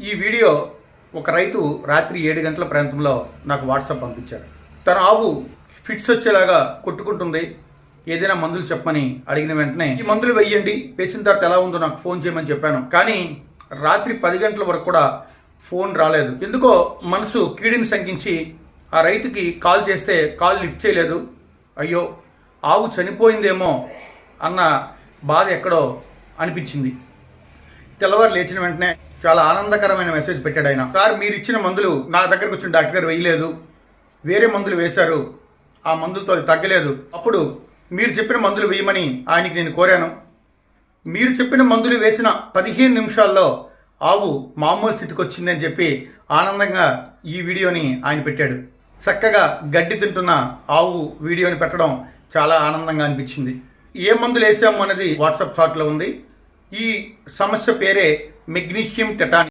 ఈ వీడియో ఒక రైతు రాత్రి ఏడు గంటల ప్రాంతంలో నాకు వాట్సాప్ పంపించారు తన ఆవు ఫిట్స్ వచ్చేలాగా కొట్టుకుంటుంది. ఏదైనా మందులు చెప్పమని అడిగిన వెంటనే ఈ మందులు వెయ్యండి వేసిన తర్వాత ఎలా ఉందో నాకు ఫోన్ చేయమని చెప్పాను. కానీ రాత్రి పది గంటల వరకు కూడా ఫోన్ రాలేదు. ఎందుకో మనసు కీడిని శంకించి ఆ రైతుకి కాల్ చేస్తే కాల్ లిఫ్ట్ చేయలేదు. అయ్యో ఆవు చనిపోయిందేమో అన్న బాధ ఎక్కడో అనిపించింది. తెల్లవారు లేచిన వెంటనే చాలా ఆనందకరమైన మెసేజ్ పెట్టాడు ఆయన. సార్ మీరు ఇచ్చిన మందులు నా దగ్గరకు వచ్చిన డాక్టర్ గారు వేయలేదు. వేరే మందులు వేశారు. ఆ మందులతో తగ్గలేదు. అప్పుడు మీరు చెప్పిన మందులు వేయమని ఆయనకి నేను కోరాను. మీరు చెప్పిన మందులు వేసిన పదిహేను నిమిషాల్లో ఆవు మామూలు స్థితికి వచ్చిందని చెప్పి ఆనందంగా ఈ వీడియోని ఆయన పెట్టాడు. చక్కగా గడ్డి తింటున్న ఆవు వీడియోని పెట్టడం చాలా ఆనందంగా అనిపించింది. ఏ మందులు వేసాము అనేది వాట్సాప్ చాట్లో ఉంది. ఈ సమస్య పేరే మెగ్నీషియం టెటానిక్.